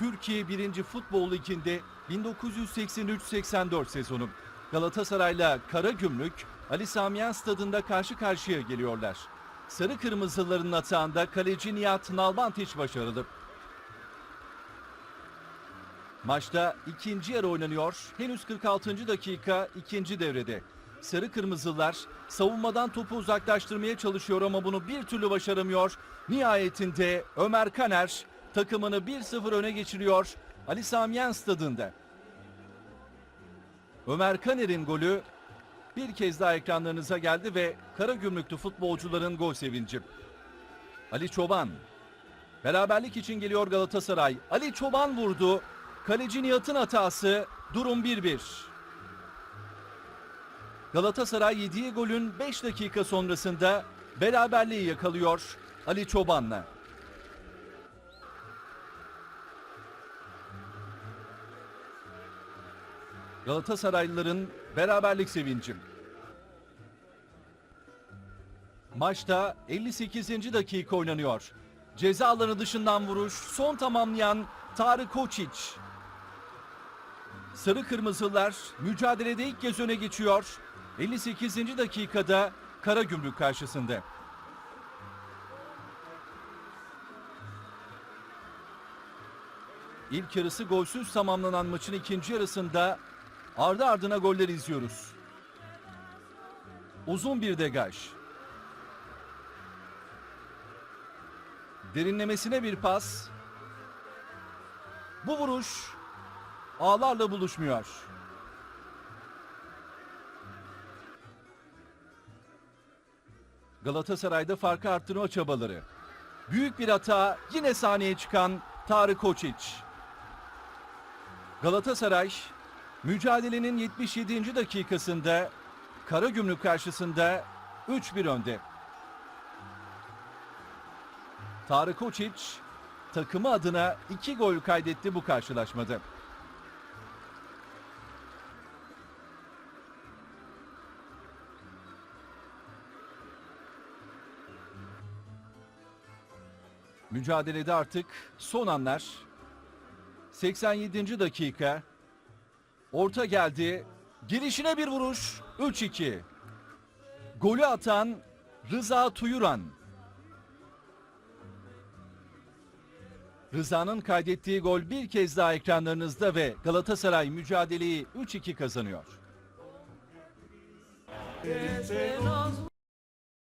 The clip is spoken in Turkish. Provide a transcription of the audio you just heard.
Türkiye 1. Futbol Ligi'nde 1983-84 sezonu. Galatasaray'la Karagümrük Ali Samiyen stadında karşı karşıya geliyorlar. Sarı Kırmızıların atağında kaleci Nihat Nalbantiç başarılı. Maçta ikinci yarı oynanıyor. Henüz 46. dakika ikinci devrede. Sarı Kırmızılar savunmadan topu uzaklaştırmaya çalışıyor ama bunu bir türlü başaramıyor. Nihayetinde Ömer Kaner takımını 1-0 öne geçiriyor Ali Samiyen stadında. Ömer Kaner'in golü bir kez daha ekranlarınıza geldi ve Karagümrüklü futbolcuların gol sevinci. Ali Çoban Beraberlik için geliyor Galatasaray. Ali Çoban vurdu. Kaleci Nihat'ın hatası. Durum 1-1. Galatasaray yediği golün 5 dakika sonrasında beraberliği yakalıyor Ali Çoban'la. Galatasaraylıların beraberlik sevinci. Maçta 58. dakika oynanıyor. Ceza alanı dışından vuruş son tamamlayan Tarık Koçiç. Sarı Kırmızılar mücadelede ilk kez öne geçiyor. 58. dakikada Karagümrük karşısında. İlk yarısı golsüz tamamlanan maçın ikinci yarısında ardı ardına goller izliyoruz. Uzun bir degaj. Derinlemesine bir pas. Bu vuruş ağlarla buluşmuyor. Galatasaray'da farkı arttırma çabaları. Büyük bir hata yine sahneye çıkan Tarık Koçiç. Galatasaray mücadelenin 77. dakikasında Karagümrük karşısında 3-1 önde. Tarık Koçiç takımı adına iki gol kaydetti bu karşılaşmada. Mücadelede artık son anlar. 87. dakika. Orta geldi. Girişine bir vuruş. 3-2. Golü atan Rıza Tuyuran. Rıza'nın kaydettiği gol bir kez daha ekranlarınızda ve Galatasaray mücadeleyi 3-2 kazanıyor.